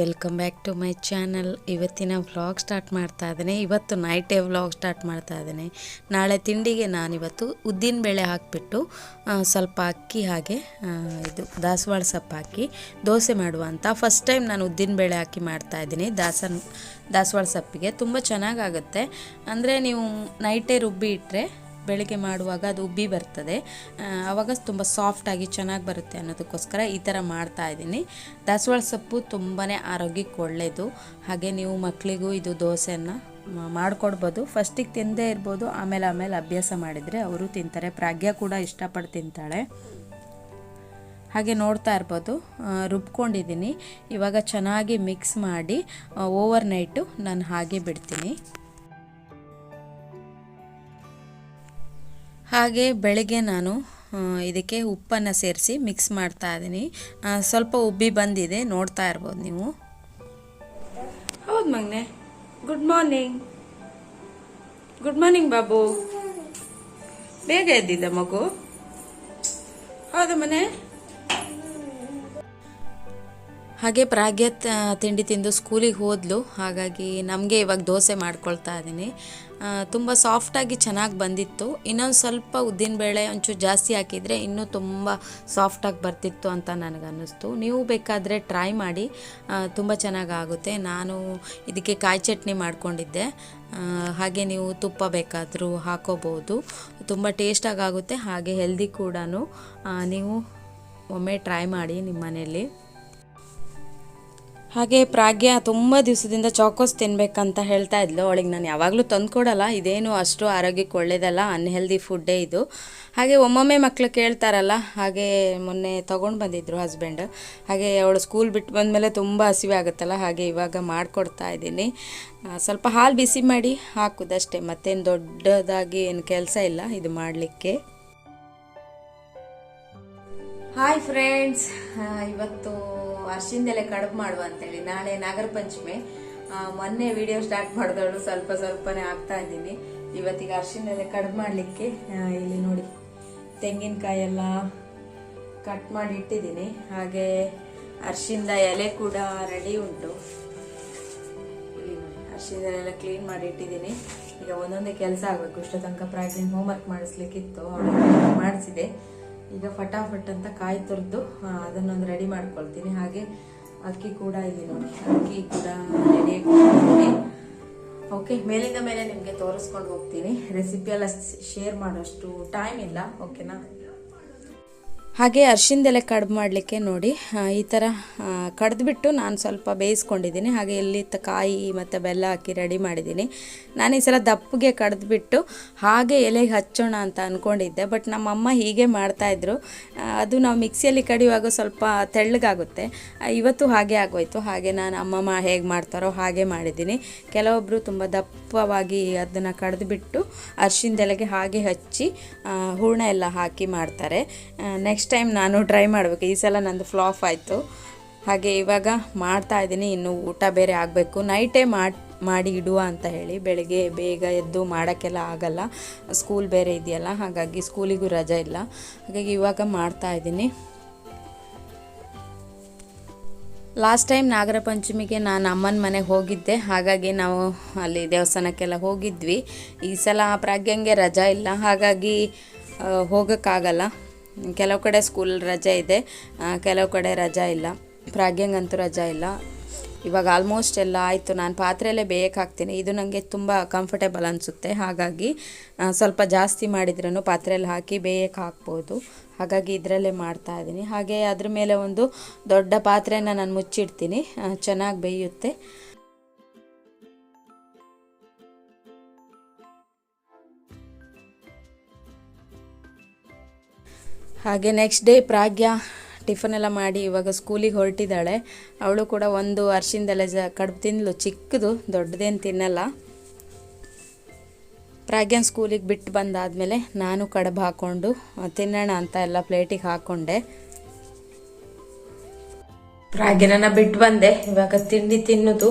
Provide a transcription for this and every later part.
Welcome back to my channel. ಇವತ್ತಿನ vlog start ಮಾಡ್ತಾ ಇದ್ದೇನೆ. ಇವತ್ತು ನೈಟೇ ವ್ಲಾಗ್ ಸ್ಟಾರ್ಟ್ ಮಾಡ್ತಾ ಇದ್ದೇನೆ. ನಾಳೆ ತಿಂಡಿಗೆ ನಾನಿವತ್ತು ಉದ್ದಿನ ಬೇಳೆ ಹಾಕಿಬಿಟ್ಟು ಸ್ವಲ್ಪ ಅಕ್ಕಿ ಹಾಗೆ ಇದು ದಾಸವಾಳ ಸೊಪ್ಪು ಹಾಕಿ ದೋಸೆ ಮಾಡುವ ಅಂತ. ಫಸ್ಟ್ ಟೈಮ್ ನಾನು ಉದ್ದಿನ ಬೇಳೆ ಹಾಕಿ ಮಾಡ್ತಾ ಇದ್ದೀನಿ. ದಾಸನ್, ದಾಸವಾಳ ಸೊಪ್ಪಿಗೆ. ತುಂಬ ಚೆನ್ನಾಗಾಗುತ್ತೆ. ಅಂದರೆ ನೀವು ನೈಟೇ ರುಬ್ಬಿ ಇಟ್ಟರೆ ಬೆಳಿಗ್ಗೆ ಮಾಡುವಾಗ ಅದು ಉಬ್ಬಿ ಬರ್ತದೆ. ಆವಾಗ ತುಂಬ ಸಾಫ್ಟಾಗಿ ಚೆನ್ನಾಗಿ ಬರುತ್ತೆ ಅನ್ನೋದಕ್ಕೋಸ್ಕರ ಈ ಥರ ಮಾಡ್ತಾ ಇದ್ದೀನಿ. ದಾಸವಾಳ ಸೊಪ್ಪು ತುಂಬಾ ಆರೋಗ್ಯಕ್ಕೆ ಒಳ್ಳೆಯದು ಹಾಗೆ ನೀವು ಮಕ್ಕಳಿಗೂ ಇದು ದೋಸೆಯನ್ನು ಮಾಡಿಕೊಡ್ಬೋದು. ಫಸ್ಟಿಗೆ ತಿಂದೇ ಇರ್ಬೋದು, ಆಮೇಲೆ ಆಮೇಲೆ ಅಭ್ಯಾಸ ಮಾಡಿದರೆ ಅವರು ತಿಂತಾರೆ. ಪ್ರಾಗ್ಯ ಕೂಡ ಇಷ್ಟಪಟ್ಟು ತಿಂತಾಳೆ. ಹಾಗೆ ನೋಡ್ತಾ ಇರ್ಬೋದು. ರುಬ್ಕೊಂಡಿದ್ದೀನಿ. ಇವಾಗ ಚೆನ್ನಾಗಿ ಮಿಕ್ಸ್ ಮಾಡಿ ಓವರ್ ನೈಟು ನಾನು ಹಾಗೆ ಬಿಡ್ತೀನಿ. ಹಾಗೆ ಬೆಳಗ್ಗೆ ನಾನು ಇದಕ್ಕೆ ಉಪ್ಪನ್ನು ಸೇರಿಸಿ ಮಿಕ್ಸ್ ಮಾಡ್ತಾ ಇದ್ದೀನಿ. ಸ್ವಲ್ಪ ಉಬ್ಬಿ ಬಂದಿದೆ, ನೋಡ್ತಾ ಇರ್ಬೋದು ನೀವು. ಹೌದು ಮಗ್ನೆ. ಗುಡ್ ಮಾರ್ನಿಂಗ್ ಗುಡ್ ಮಾರ್ನಿಂಗ್ ಬಾಬು. ಬೇಗ ಎದ್ದಿದ್ದ ಮಗು? ಹೌದು ಮನೆ. ಹಾಗೆ ಪ್ರಾಗ್ಯ ತಿಂಡಿ ತಿಂದು ಸ್ಕೂಲಿಗೆ ಹೋದ್ಲು. ಹಾಗಾಗಿ ನಮಗೆ ಇವಾಗ ದೋಸೆ ಮಾಡ್ಕೊಳ್ತಾ ಇದ್ದೀನಿ. ತುಂಬ ಸಾಫ್ಟಾಗಿ ಚೆನ್ನಾಗಿ ಬಂದಿತ್ತು. ಇನ್ನೊಂದು ಸ್ವಲ್ಪ ಉದ್ದಿನಬೇಳೆ ಒಂಚೂರು ಜಾಸ್ತಿ ಹಾಕಿದರೆ ಇನ್ನೂ ತುಂಬ ಸಾಫ್ಟಾಗಿ ಬರ್ತಿತ್ತು ಅಂತ ನನಗನ್ನಿಸ್ತು. ನೀವು ಬೇಕಾದರೆ ಟ್ರೈ ಮಾಡಿ. ತುಂಬ ಚೆನ್ನಾಗಾಗುತ್ತೆ ನಾನು ಇದಕ್ಕೆ ಕಾಯಿ ಚಟ್ನಿ ಮಾಡಿಕೊಂಡಿದ್ದೆ. ಹಾಗೆ ನೀವು ತುಪ್ಪ ಬೇಕಾದರೂ ಹಾಕೋಬೋದು. ತುಂಬ ಟೇಸ್ಟಾಗಿ ಆಗುತ್ತೆ. ಹಾಗೆ ಹೆಲ್ದಿ ಕೂಡ ನೀವು ಒಮ್ಮೆ ಟ್ರೈ ಮಾಡಿ ನಿಮ್ಮ ಮನೆಯಲ್ಲಿ ಹಾಗೆ ಪ್ರಾಗ್ಯ ತುಂಬ ದಿವಸದಿಂದ ಚಾಕೋಸ್ ತಿನ್ಬೇಕಂತ ಹೇಳ್ತಾ ಇದ್ಲು. ಅವಳಿಗೆ ನಾನು ಯಾವಾಗಲೂ ತಂದ್ಕೊಡಲ್ಲ ಇದೇನು ಅಷ್ಟು ಆರೋಗ್ಯಕ್ಕೆ ಒಳ್ಳೇದಲ್ಲ ಅನ್ಹೆಲ್ದಿ ಫುಡ್ಡೇ ಇದು. ಹಾಗೆ ಒಮ್ಮೊಮ್ಮೆ ಮಕ್ಕಳು ಕೇಳ್ತಾರಲ್ಲ, ಹಾಗೆ ಮೊನ್ನೆ ತೊಗೊಂಡು ಬಂದಿದ್ರು ಹಸ್ಬೆಂಡ್ ಹಾಗೆ ಅವಳು ಸ್ಕೂಲ್ ಬಿಟ್ಟು ಬಂದಮೇಲೆ ತುಂಬ ಹಸಿವೆ ಆಗುತ್ತಲ್ಲ, ಹಾಗೆ ಇವಾಗ ಮಾಡಿಕೊಡ್ತಾ ಇದ್ದೀನಿ. ಸ್ವಲ್ಪ ಹಾಲು ಬಿಸಿ ಮಾಡಿ ಹಾಕೋದಷ್ಟೇ, ಮತ್ತೇನು ದೊಡ್ಡದಾಗಿ ಏನು ಕೆಲಸ ಇಲ್ಲ ಇದು ಮಾಡಲಿಕ್ಕೆ. ಹಾಯ್ ಫ್ರೆಂಡ್ಸ್ ಇವತ್ತು ಅರ್ಶಿಂದೆಲೆ ಕಡುಬು ಮಾಡುವ ಅಂತೇಳಿ. ನಾಳೆ ನಾಗರ ಪಂಚಮಿ. ಮೊನ್ನೆ ವಿಡಿಯೋ ಸ್ಟಾರ್ಟ್ ಮಾಡಿದವಳು ಸ್ವಲ್ಪ ಸ್ವಲ್ಪನೇ ಆಗ್ತಾ ಇದ್ದೀನಿ. ಇವತ್ತಿಗೆ ಅರ್ಶಿಂದೆಲೆ ಕಡುಬು ಮಾಡಲಿಕ್ಕೆ ಇಲ್ಲಿ ನೋಡಿ, ತೆಂಗಿನಕಾಯಿ ಎಲ್ಲ ಕಟ್ ಮಾಡಿ ಇಟ್ಟಿದ್ದೀನಿ. ಹಾಗೆ ಅರ್ಶಿಂದ ಎಲೆ ಕೂಡ ರೆಡಿ ಉಂಟು. ನೋಡಿ ಅರ್ಶಿಂದೆಲ್ಲ ಕ್ಲೀನ್ ಮಾಡಿ ಇಟ್ಟಿದ್ದೀನಿ. ಈಗ ಒಂದೊಂದೇ ಕೆಲಸ ಆಗಬೇಕು. ಇಷ್ಟು ತನಕ ಹೋಮ್ ಹೋಮ್ವರ್ಕ್ ಮಾಡಿಸ್ಲಿಕ್ಕಿತ್ತು ಮಾಡಿಸಿದೆ. ಈಗ ಫಟಾಫಟ್ ಅಂತ ಕಾಯಿ ತುರಿದು ಅದನ್ನೊಂದು ರೆಡಿ ಮಾಡ್ಕೊಳ್ತೀನಿ. ಹಾಗೆ ಅಕ್ಕಿ ಕೂಡ ಇಲ್ಲಿ ನೋಡಿ. ಅಕ್ಕಿ ಕೂಡ ರೆಡಿ ಓಕೆ ಮೇಲಿಂದ ಮೇಲೆ ನಿಮಗೆ ತೋರಿಸ್ಕೊಂಡು ಹೋಗ್ತೀನಿ. ರೆಸಿಪಿ ಎಲ್ಲ ಶೇರ್ ಮಾಡೋಷ್ಟು ಟೈಮ್ ಇಲ್ಲ. ಓಕೆನಾ ಹಾಗೆ ಅರ್ಶಿಂದೆಲೆ ಕಡ್ಬು ಮಾಡಲಿಕ್ಕೆ ನೋಡಿ ಈ ಥರ ಕಡ್ದುಬಿಟ್ಟು ನಾನು ಸ್ವಲ್ಪ ಬೇಯಿಸ್ಕೊಂಡಿದ್ದೀನಿ. ಹಾಗೆ ಇಲ್ಲಿ ಕಾಯಿ ಮತ್ತು ಬೆಲ್ಲ ಹಾಕಿ ರೆಡಿ ಮಾಡಿದ್ದೀನಿ. ನಾನು ಈ ಸಲ ದಪ್ಪಗೆ ಕಡ್ದುಬಿಟ್ಟು ಹಾಗೆ ಎಲೆಗೆ ಹಚ್ಚೋಣ ಅಂತ ಅಂದ್ಕೊಂಡಿದ್ದೆ ಬಟ್ ನಮ್ಮಮ್ಮ ಹೀಗೆ ಮಾಡ್ತಾಯಿದ್ರು ಅದು ನಾವು ಮಿಕ್ಸಿಯಲ್ಲಿ ಕಡಿಯುವಾಗ ಸ್ವಲ್ಪ ತೆಳ್ಳಗಾಗುತ್ತೆ. ಇವತ್ತು ಹಾಗೆ ಆಗೋಯ್ತು. ಹಾಗೆ ನಾನು ಅಮ್ಮಮ್ಮ ಹೇಗೆ ಮಾಡ್ತಾರೋ ಹಾಗೆ ಮಾಡಿದ್ದೀನಿ. ಕೆಲವೊಬ್ಬರು ತುಂಬ ದಪ್ಪವಾಗಿ ಅದನ್ನು ಕಡ್ದುಬಿಟ್ಟು ಅರ್ಶಿನದೆಲೆಗೆ ಹಾಗೆ ಹಚ್ಚಿ ಹೂರ್ಣ ಎಲ್ಲ ಹಾಕಿ ಮಾಡ್ತಾರೆ. ನೆಕ್ಸ್ಟ್ ಟೈಮ್ ನಾನು ಟ್ರೈ ಮಾಡಬೇಕು. ಈ ಸಲ ನಂದು ಫ್ಲಾಫ್ ಆಯಿತು. ಹಾಗೆ ಇವಾಗ ಮಾಡ್ತಾ ಇದ್ದೀನಿ. ಇನ್ನು ಊಟ ಬೇರೆ ಆಗಬೇಕು. ನೈಟೇ ಮಾಡಿ ಇಡುವ ಅಂತ ಹೇಳಿ ಬೆಳಿಗ್ಗೆ ಬೇಗ ಎದ್ದು ಮಾಡೋಕ್ಕೆಲ್ಲ ಆಗಲ್ಲ. ಸ್ಕೂಲ್ ಬೇರೆ ಇದೆಯಲ್ಲ, ಹಾಗಾಗಿ ಸ್ಕೂಲಿಗೂ ರಜೆ ಇಲ್ಲ. ಹಾಗಾಗಿ ಇವಾಗ ಮಾಡ್ತಾ ಇದ್ದೀನಿ. ಲಾಸ್ಟ್ ಟೈಮ್ ನಾಗರ ಪಂಚಮಿಗೆ ನಾನು ಅಮ್ಮನ ಮನೆಗೆ ಹೋಗಿದ್ದೆ. ಹಾಗಾಗಿ ನಾವು ಅಲ್ಲಿ ದೇವಸ್ಥಾನಕ್ಕೆಲ್ಲ ಹೋಗಿದ್ವಿ. ಈ ಸಲ ಪ್ರಾಗ್ಯಂಗೆ ರಜಾ ಇಲ್ಲ. ಹಾಗಾಗಿ ಹೋಗೋಕ್ಕಾಗಲ್ಲ. ಕೆಲವು ಕಡೆ ಸ್ಕೂಲ್ ರಜೆ ಇದೆ. ಕೆಲವು ಕಡೆ ರಜಾ ಇಲ್ಲ. ಪ್ರಾಗ್ಯಂಗಂತೂ ರಜಾ ಇಲ್ಲ. ಇವಾಗ ಆಲ್ಮೋಸ್ಟ್ ಎಲ್ಲ ಆಯಿತು. ನಾನು ಪಾತ್ರೆಯಲ್ಲೇ ಬೇಯಕ್ಕೆ ಹಾಕ್ತೀನಿ. ಇದು ನನಗೆ ತುಂಬ ಕಂಫರ್ಟೇಬಲ್ ಅನಿಸುತ್ತೆ. ಹಾಗಾಗಿ ಸ್ವಲ್ಪ ಜಾಸ್ತಿ ಮಾಡಿದ್ರೂ ಪಾತ್ರೆಯಲ್ಲಿ ಹಾಕಿ ಬೇಯಕ್ಕೆ ಹಾಕ್ಬೋದು. ಹಾಗಾಗಿ ಇದರಲ್ಲೇ ಮಾಡ್ತಾ ಇದ್ದೀನಿ. ಹಾಗೆ ಅದ್ರ ಮೇಲೆ ಒಂದು ದೊಡ್ಡ ಪಾತ್ರೆನ ನಾನು ಮುಚ್ಚಿಡ್ತೀನಿ. ಚೆನ್ನಾಗಿ ಬೇಯುತ್ತೆ. ಹಾಗೆ ನೆಕ್ಸ್ಟ್ ಡೇ ಪ್ರಾಗ್ಯ ಟಿಫನ್ ಎಲ್ಲ ಮಾಡಿ ಇವಾಗ ಸ್ಕೂಲಿಗೆ ಹೊರಟಿದ್ದಾಳೆ. ಅವಳು ಕೂಡ ಒಂದು ಅರ್ಶಿಂದೆಲೆ ಜ, ಕಡುಬು ತಿನ್ಲು ಚಿಕ್ಕದು, ದೊಡ್ಡದೇನು ತಿನ್ನಲ್ಲ. ಪ್ರಾಗ್ಯನ್ ಸ್ಕೂಲಿಗೆ ಬಿಟ್ಟು ಬಂದಾದಮೇಲೆ ನಾನು ಕಡುಬು ಹಾಕ್ಕೊಂಡು, ತಿನ್ನೋಣ ಅಂತ ಎಲ್ಲ ಪ್ಲೇಟಿಗೆ ಹಾಕ್ಕೊಂಡೆ. ಪ್ರಾಗ್ಯನ ಬಿಟ್ಟು ಬಂದೆ. ಇವಾಗ ತಿಂಡಿ ತಿನ್ನೋದು.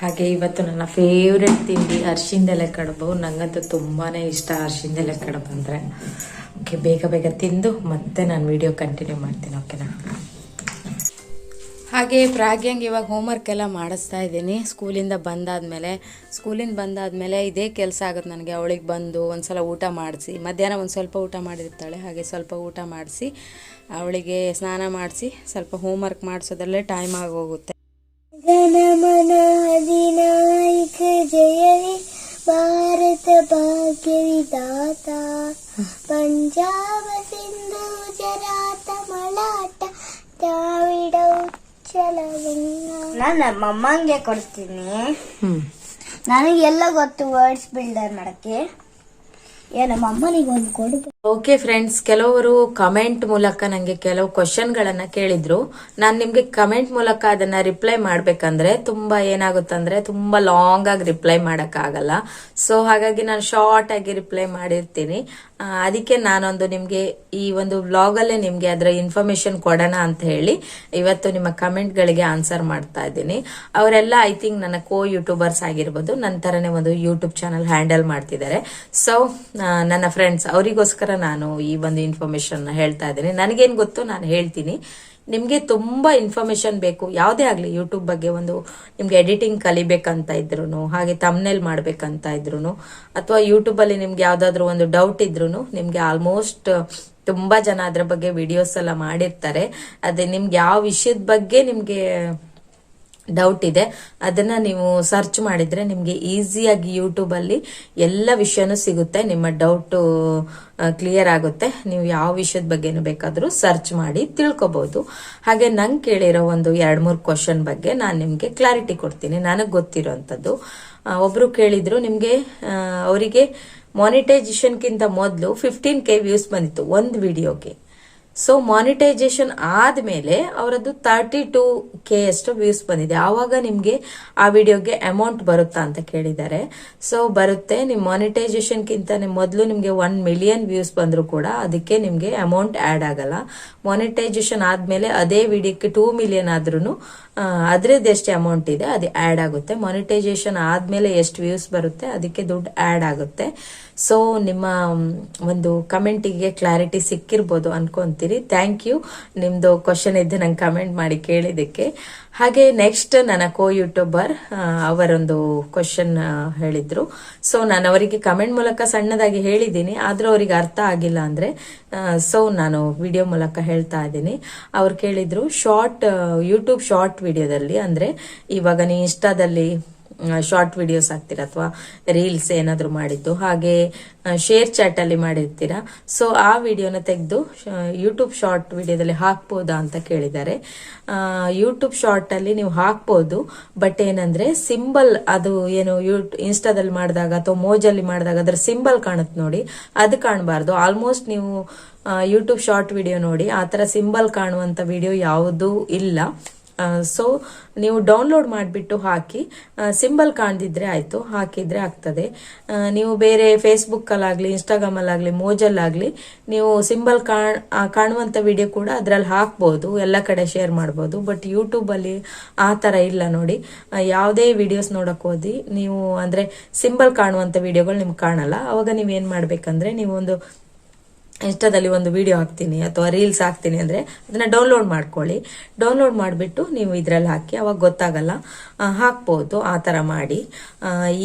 ಹಾಗೆ ಇವತ್ತು ನನ್ನ ಫೇವ್ರೆಟ್ ತಿಂಡಿ ಅರ್ಶಿಂದೆಲೆ ಕಡುಬು. ನಂಗಂತೂ ತುಂಬಾ ಇಷ್ಟ ಅರ್ಶಿಂದೆಲೆ ಕಡುಬು ಅಂದರೆ. ಓಕೆ ಬೇಗ ಬೇಗ ತಿಂದು ಮತ್ತೆ ನಾನು ವಿಡಿಯೋ ಕಂಟಿನ್ಯೂ ಮಾಡ್ತೀನಿ ಓಕೆನಾ ಹಾಗೆ ಪ್ರಾಗ್ಯಂಗೆ ಇವಾಗ ಹೋಮ್ವರ್ಕ್ ಎಲ್ಲ ಮಾಡಿಸ್ತಾ ಇದ್ದೀನಿ. ಸ್ಕೂಲಿಂದ ಬಂದಾದಮೇಲೆ ಸ್ಕೂಲಿಂದ ಬಂದಾದಮೇಲೆ ಇದೇ ಕೆಲಸ ಆಗುತ್ತೆ ನನಗೆ. ಅವಳಿಗೆ ಬಂದು ಒಂದು ಸಲ ಊಟ ಮಾಡಿಸಿ, ಮಧ್ಯಾಹ್ನ ಒಂದು ಸ್ವಲ್ಪ ಊಟ ಮಾಡಿರ್ತಾಳೆ, ಹಾಗೆ ಸ್ವಲ್ಪ ಊಟ ಮಾಡಿಸಿ, ಅವಳಿಗೆ ಸ್ನಾನ ಮಾಡಿಸಿ, ಸ್ವಲ್ಪ ಹೋಮ್ವರ್ಕ್ ಮಾಡಿಸೋದ್ರಲ್ಲೇ ಟೈಮ್ ಆಗೋಗುತ್ತೆ. ಗಣಮನ ಅಧಿನಾಯಕ ಜಯ ಭಾರತ ಪಂಜಾಬ ಸಿಂಧು ಜರಾತ ಮಳಾಟ ದಾವಿಡ ಉಚ್ಚಲ ನಾನು ನಮ್ಮಮ್ಮಂಗೆ ಕೊಡ್ತೀನಿ. ನನಗೆಲ್ಲ ಗೊತ್ತು ವರ್ಡ್ಸ್ ಬಿಲ್ಡರ್ ಮಾಡಕ್ಕೆ. ಏ ನಮ್ಮ ಒಂದು ಕೊಡು. ಓಕೆ ಫ್ರೆಂಡ್ಸ್ ಕೆಲವರು ಕಮೆಂಟ್ ಮೂಲಕ ನನಗೆ ಕೆಲವು ಕ್ವಶನ್ಗಳನ್ನ ಕೇಳಿದ್ರು. ನಾನು ನಿಮಗೆ ಕಮೆಂಟ್ ಮೂಲಕ ಅದನ್ನ ರಿಪ್ಲೈ ಮಾಡ್ಬೇಕಂದ್ರೆ ತುಂಬಾ ಏನಾಗುತ್ತಂದ್ರೆ ತುಂಬಾ ಲಾಂಗ್ ಆಗಿ ರಿಪ್ಲೈ ಆಗಲ್ಲ ಸೊ ಹಾಗಾಗಿ ನಾನು ಶಾರ್ಟ್ ಆಗಿ ರಿಪ್ಲೈ ಮಾಡಿರ್ತೀನಿ. ಅದಕ್ಕೆ ನಾನೊಂದು ನಿಮ್ಗೆ ಈ ಒಂದು ಬ್ಲಾಗ್ ಅಲ್ಲೇ ನಿಮ್ಗೆ ಅದರ ಇನ್ಫಾರ್ಮೇಶನ್ ಕೊಡೋಣ ಅಂತ ಹೇಳಿ ಇವತ್ತು ನಿಮ್ಮ ಕಮೆಂಟ್ ಗಳಿಗೆ ಆನ್ಸರ್ ಮಾಡ್ತಾ ಇದ್ದೀನಿ. ಅವರೆಲ್ಲ ಐ ಥಿಂಕ್ ನನ್ನ ಕೋ ಯೂಟ್ಯೂಬರ್ಸ್ ಆಗಿರ್ಬೋದು ನನ್ನ ತರನೇ ಒಂದು ಯೂಟ್ಯೂಬ್ ಚಾನಲ್ ಹ್ಯಾಂಡಲ್ ಮಾಡ್ತಿದ್ದಾರೆ. ಸೊ ನನ್ನ ಫ್ರೆಂಡ್ಸ್ ಅವರಿಗೋಸ್ಕರ ನಾನು ಈ ಒಂದು ಇನ್ಫಾರ್ಮೇಶನ್ ಹೇಳ್ತಾ ಇದ್ದೀನಿ. ನನಗೇನು ಗೊತ್ತು ನಾನು ಹೇಳ್ತೀನಿ. ನಿಮಗೆ ತುಂಬಾ ಇನ್ಫಾರ್ಮೇಶನ್ ಬೇಕು. ಯಾವುದೇ ಆಗಲಿ ಯೂಟ್ಯೂಬ್ ಬಗ್ಗೆ ಒಂದು ನಿಮಗೆ ಎಡಿಟಿಂಗ್ ಕಲಿಬೇಕಂತ ಇದ್ರು ಹಾಗೆ ತಮ್ನೇಲ್ ಮಾಡ್ಬೇಕಂತ ಇದ್ರು ಅಥವಾ ಯೂಟ್ಯೂಬಲ್ಲಿ ನಿಮ್ಗೆ ಯಾವುದಾದ್ರೂ ಒಂದು ಡೌಟ್ ಇದ್ರು ನಿಮಗೆ ಆಲ್ಮೋಸ್ಟ್ ತುಂಬಾ ಜನ ಅದ್ರ ಬಗ್ಗೆ ವಿಡಿಯೋಸ್ ಎಲ್ಲ ಮಾಡಿರ್ತಾರೆ. ಅದೇ ನಿಮ್ಗೆ ಯಾವ ವಿಷಯದ ಬಗ್ಗೆ ನಿಮ್ಗೆ ಡೌಟ್ ಇದೆ. ಅದನ್ನ ನೀವು ಸರ್ಚ್ ಮಾಡಿದ್ರೆ ನಿಮ್ಗೆ ಈಸಿಯಾಗಿ ಯೂಟ್ಯೂಬ್ ಅಲ್ಲಿ ಎಲ್ಲ ವಿಷಯನೂ ಸಿಗುತ್ತೆ. ನಿಮ್ಮ ಡೌಟ್ ಕ್ಲಿಯರ್ ಆಗುತ್ತೆ. ನೀವು ಯಾವ ವಿಷಯದ ಬಗ್ಗೆ ಬೇಕಾದ್ರೂ ಸರ್ಚ್ ಮಾಡಿ ತಿಳ್ಕೊಬಹುದು ಹಾಗೆ ನಂಗೆ ಕೇಳಿರೋ ಒಂದು ಎರಡ್ ಮೂರು ಕ್ವಶನ್ ಬಗ್ಗೆ ನಾನು ನಿಮ್ಗೆ ಕ್ಲಾರಿಟಿ ಕೊಡ್ತೀನಿ. ನನಗೆ ಗೊತ್ತಿರೋಂಥದ್ದು. ಒಬ್ಬರು ಕೇಳಿದ್ರು ನಿಮ್ಗೆ ಅವರಿಗೆ ಮಾನಿಟೈಸೇಷನ್ಗಿಂತ ಮೊದಲು ಫಿಫ್ಟೀನ್ ಕೆ ವ್ಯೂಸ್ ಬಂದಿತ್ತು ಒಂದು ವಿಡಿಯೋಗೆ ಸೊ ಮಾನಿಟೈಸೇಷನ್ ಆದ್ಮೇಲೆ ಅವರದ್ದು ತರ್ಟಿ ಟು ಕೆ ಅಷ್ಟು ವ್ಯೂಸ್ ಬಂದಿದೆ. ಆವಾಗ ನಿಮ್ಗೆ ಆ ವಿಡಿಯೋಗೆ ಅಮೌಂಟ್ ಬರುತ್ತಾ ಅಂತ ಕೇಳಿದ್ದಾರೆ. ಸೊ ಬರುತ್ತೆ. ನಿಮ್ ಮಾನಿಟೈಸೇಷನ್ಗಿಂತ ಮೊದಲು ನಿಮ್ಗೆ ಒನ್ ಮಿಲಿಯನ್ ವ್ಯೂಸ್ ಬಂದರೂ ಕೂಡ ಅದಕ್ಕೆ ನಿಮ್ಗೆ ಅಮೌಂಟ್ ಆಡ್ ಆಗಲ್ಲ. ಮಾನಿಟೈಸೇಷನ್ ಆದ್ಮೇಲೆ ಅದೇ ವಿಡಿಯೋಕ್ಕೆ ಟೂ ಮಿಲಿಯನ್ ಆದ್ರೂ ಅದ್ರದ್ದು ಎಷ್ಟು ಅಮೌಂಟ್ ಇದೆ, ಅದು ಆಡ್ ಆಗುತ್ತೆ. ಮಾನಿಟೈಸೇಷನ್ ಆದ್ಮೇಲೆ ಎಷ್ಟು ವ್ಯೂಸ್ ಬರುತ್ತೆ, ಅದಕ್ಕೆ ದುಡ್ಡು ಆಡ್ ಆಗುತ್ತೆ. ಸೊ ನಿಮ್ಮ ಮ್, ಒಂದು ಕಮೆಂಟಿಗೆ ಕ್ಲಾರಿಟಿ ಸಿಕ್ಕಿರ್ಬೋದು ಅನ್ಕೊಂತೀರಿ. ಥ್ಯಾಂಕ್ ಯು ನಿಮ್ದು ಕ್ವಶನ್ ಇದ್ದು ನಂಗೆ ಕಮೆಂಟ್ ಮಾಡಿ ಕೇಳಿದ್ದಕ್ಕೆ. ಹಾಗೆ ನೆಕ್ಸ್ಟ್ ನನ್ನ ಕೋ ಯೂಟ್ಯೂಬರ್ ಅವರೊಂದು ಕ್ವಶನ್ ಹೇಳಿದ್ರು. ಸೊ ನಾನು ಅವರಿಗೆ ಕಮೆಂಟ್ ಮೂಲಕ ಸಣ್ಣದಾಗಿ ಹೇಳಿದ್ದೀನಿ. ಆದ್ರೂ ಅವರಿಗೆ ಅರ್ಥ ಆಗಿಲ್ಲ ಅಂದ್ರೆ ಸೊ ನಾನು ವಿಡಿಯೋ ಮೂಲಕ ಹೇಳ್ತಾ ಇದ್ದೀನಿ. ಅವ್ರು ಕೇಳಿದ್ರು ಶಾರ್ಟ್ ಯೂಟ್ಯೂಬ್ ಶಾರ್ಟ್ ವಿಡಿಯೋದಲ್ಲಿ ಅಂದ್ರೆ ಇವಾಗ ನೀ ಇನ್ಸ್ಟಾದಲ್ಲಿ ಶಾರ್ಟ್ ವಿಡಿಯೋಸ್ ಹಾಕ್ತೀರಾ ಅಥವಾ ರೀಲ್ಸ್ ಏನಾದರೂ ಮಾಡಿದ್ದು? ಹಾಗೆ ಶೇರ್ ಚಾಟ್ ಅಲ್ಲಿ ಮಾಡಿರ್ತೀರಾ? ಸೊ ಆ ವಿಡಿಯೋನ ತೆಗೆದು ಯೂಟ್ಯೂಬ್ ಶಾರ್ಟ್ ವಿಡಿಯೋದಲ್ಲಿ ಹಾಕ್ಬೋದಾ ಅಂತ ಕೇಳಿದ್ದಾರೆ. ಯೂಟ್ಯೂಬ್ ಶಾರ್ಟ್ ಅಲ್ಲಿ ನೀವು ಹಾಕ್ಬೋದು ಬಟ್ ಏನಂದ್ರೆ ಸಿಂಬಲ್ ಅದು ಏನು ಇನ್ಸ್ಟಾದಲ್ಲಿ ಮಾಡಿದಾಗ ಅಥವಾ ಮೋಜಲ್ಲಿ ಮಾಡಿದಾಗ ಅದರ ಸಿಂಬಲ್ ಕಾಣುತ್ತೆ ನೋಡಿ, ಅದು ಕಾಣಬಾರ್ದು. ಆಲ್ಮೋಸ್ಟ್ ನೀವು ಯೂಟ್ಯೂಬ್ ಶಾರ್ಟ್ ವಿಡಿಯೋ ನೋಡಿ, ಆ ತರ ಸಿಂಬಲ್ ಕಾಣುವಂತ ವಿಡಿಯೋ ಯಾವುದೂ ಇಲ್ಲ. ಸೊ ನೀವು ಡೌನ್ಲೋಡ್ ಮಾಡಿಬಿಟ್ಟು ಹಾಕಿ ಸಿಂಬಲ್ ಕಾಣ್ದಿದ್ರೆ ಆಯ್ತು, ಹಾಕಿದ್ರೆ ಆಗ್ತದೆ. ನೀವು ಬೇರೆ ಫೇಸ್ಬುಕ್ ಇನ್ಸ್ಟಾಗ್ರಾಮಲ್ಲಾಗಲಿ ಮೋಜಲ್ಲಾಗಲಿ ನೀವು ಸಿಂಬಲ್ ಕಾಣ್ ಕಾಣುವಂಥ ವಿಡಿಯೋ ಕೂಡ ಅದರಲ್ಲಿ ಹಾಕ್ಬೋದು, ಎಲ್ಲ ಕಡೆ ಶೇರ್ ಮಾಡ್ಬೋದು ಬಟ್ ಯೂಟ್ಯೂಬಲ್ಲಿ ಆ ತರ ಇಲ್ಲ ನೋಡಿ. ಯಾವುದೇ ವಿಡಿಯೋಸ್ ನೋಡೋಕೆ ಹೋದಿ ನೀವು ಅಂದ್ರೆ ಸಿಂಬಲ್ ಕಾಣುವಂತ ವಿಡಿಯೋಗಳು ನಿಮ್ಗೆ ಕಾಣಲ್ಲ. ಅವಾಗ ನೀವೇನು ಮಾಡ್ಬೇಕಂದ್ರೆ, ನೀವೊಂದು ಇನ್ಸ್ಟಾದಲ್ಲಿ ಒಂದು ವಿಡಿಯೋ ಹಾಕ್ತೀನಿ ಅಥವಾ ರೀಲ್ಸ್ ಹಾಕ್ತೀನಿ ಅಂದರೆ ಅದನ್ನು ಡೌನ್ಲೋಡ್ ಮಾಡ್ಕೊಳ್ಳಿ. ಡೌನ್ಲೋಡ್ ಮಾಡಿಬಿಟ್ಟು ನೀವು ಇದರಲ್ಲಿ ಹಾಕಿ, ಅವಾಗ ಗೊತ್ತಾಗಲ್ಲ ಹಾಕ್ಬೋದು, ಆ ಥರ ಮಾಡಿ.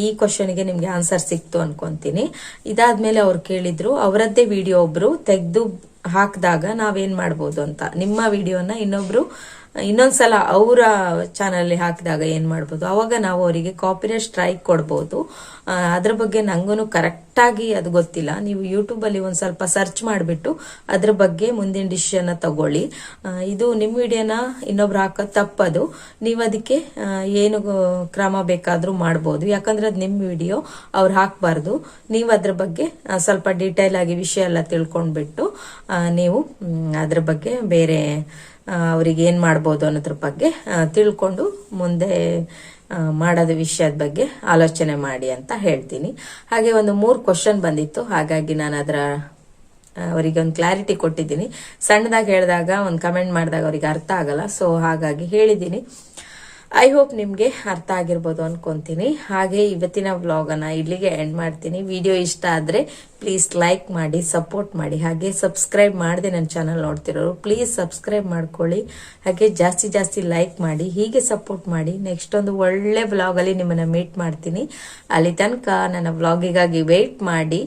ಈ ಕ್ವಶನಿಗೆ ನಿಮಗೆ ಆನ್ಸರ್ ಸಿಕ್ತು ಅನ್ಕೊಂತೀನಿ. ಇದಾದ್ಮೇಲೆ ಅವ್ರು ಕೇಳಿದ್ರು, ಅವರದ್ದೇ ವಿಡಿಯೋ ಒಬ್ರು ತೆಗೆದು ಹಾಕಿದಾಗ ನಾವೇನು ಮಾಡ್ಬೋದು ಅಂತ. ನಿಮ್ಮ ವಿಡಿಯೋನ ಇನ್ನೊಬ್ರು ಇನ್ನೊಂದ್ಸಲ ಅವರ ಚಾನಲ್ ಹಾಕಿದಾಗ ಏನ್ ಮಾಡ್ಬೋದು? ಅವಾಗ ನಾವು ಅವರಿಗೆ ಕಾಪಿರೈಟ್ ಸ್ಟ್ರೈಕ್ ಕೊಡ್ಬೋದು. ಅದ್ರ ಬಗ್ಗೆ ನಂಗೂ ಕರೆಕ್ಟ್ ಆಗಿ ಅದು ಗೊತ್ತಿಲ್ಲ. ನೀವು ಯೂಟ್ಯೂಬ್ ಅಲ್ಲಿ ಒಂದ್ ಸ್ವಲ್ಪ ಸರ್ಚ್ ಮಾಡಿಬಿಟ್ಟು ಅದ್ರ ಬಗ್ಗೆ ಮುಂದಿನ ಡಿಸಿಷನ್ ತಗೊಳ್ಳಿ. ಇದು ನಿಮ್ ವಿಡಿಯೋನ ಇನ್ನೊಬ್ರು ಹಾಕೋದ್ ತಪ್ಪದು. ನೀವು ಅದಕ್ಕೆ ಏನು ಕ್ರಮ ಬೇಕಾದ್ರೂ ಮಾಡ್ಬೋದು. ಯಾಕಂದ್ರೆ ಅದು ನಿಮ್ ವಿಡಿಯೋ ಅವ್ರು ಹಾಕ್ಬಾರ್ದು. ನೀವು ಅದ್ರ ಬಗ್ಗೆ ಸ್ವಲ್ಪ ಡೀಟೇಲ್ ಆಗಿ ವಿಷಯ ಎಲ್ಲ ತಿಳ್ಕೊಂಡ್ಬಿಟ್ಟು ನೀವು ಅದ್ರ ಬಗ್ಗೆ ಬೇರೆ ಅವ್ರಿಗೆ ಏನು ಮಾಡ್ಬೋದು ಅನ್ನೋದ್ರ ಬಗ್ಗೆ ತಿಳ್ಕೊಂಡು ಮುಂದೆ ಮಾಡೋದ ವಿಷಯದ ಬಗ್ಗೆ ಆಲೋಚನೆ ಮಾಡಿ ಅಂತ ಹೇಳ್ತೀನಿ. ಹಾಗೆ ಒಂದು ಮೂರು ಕ್ವಶನ್ ಬಂದಿತ್ತು. ಹಾಗಾಗಿ ನಾನು ಅದರ ಅವರಿಗೆ ಒಂದು ಕ್ಲಾರಿಟಿ ಕೊಟ್ಟಿದ್ದೀನಿ. ಸಣ್ಣದಾಗಿ ಹೇಳಿದಾಗ, ಒಂದು ಕಮೆಂಟ್ ಮಾಡಿದಾಗ ಅವರಿಗೆ ಅರ್ಥ ಆಗಲ್ಲ. ಸೊ ಹಾಗಾಗಿ ಹೇಳಿದ್ದೀನಿ. ಐ ಹೋಪ್ ನಿಮಗೆ ಅರ್ಥ ಆಗಿರ್ಬೋದು ಅನ್ಕೊಂತೀನಿ. ಹಾಗೆ ಇವತ್ತಿನ ವ್ಲಾಗನ್ನು ಇಲ್ಲಿಗೆ ಎಂಡ್ ಮಾಡ್ತೀನಿ. ವಿಡಿಯೋ ಇಷ್ಟ ಆದರೆ ಪ್ಲೀಸ್ ಲೈಕ್ ಮಾಡಿ ಸಪೋರ್ಟ್ ಮಾಡಿ. ಹಾಗೆ ಸಬ್ಸ್ಕ್ರೈಬ್ ಮಾಡಿದೆ ನನ್ನ ಚಾನಲ್ ನೋಡ್ತಿರೋರು ಪ್ಲೀಸ್ ಸಬ್ಸ್ಕ್ರೈಬ್ ಮಾಡ್ಕೊಳ್ಳಿ. ಹಾಗೆ ಜಾಸ್ತಿ ಜಾಸ್ತಿ ಲೈಕ್ ಮಾಡಿ, ಹೀಗೆ ಸಪೋರ್ಟ್ ಮಾಡಿ. ನೆಕ್ಸ್ಟ್ ಒಂದು ಒಳ್ಳೆ ವ್ಲಾಗಲ್ಲಿ ನಿಮ್ಮನ್ನು ಮೀಟ್ ಮಾಡ್ತೀನಿ. ಅಲ್ಲಿ ತನಕ ನನ್ನ ವ್ಲಾಗಿಗಾಗಿ ವೆಯ್ಟ್ ಮಾಡಿ.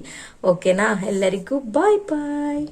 ಓಕೆನಾ ಎಲ್ಲರಿಗೂ ಬಾಯ್ ಬಾಯ್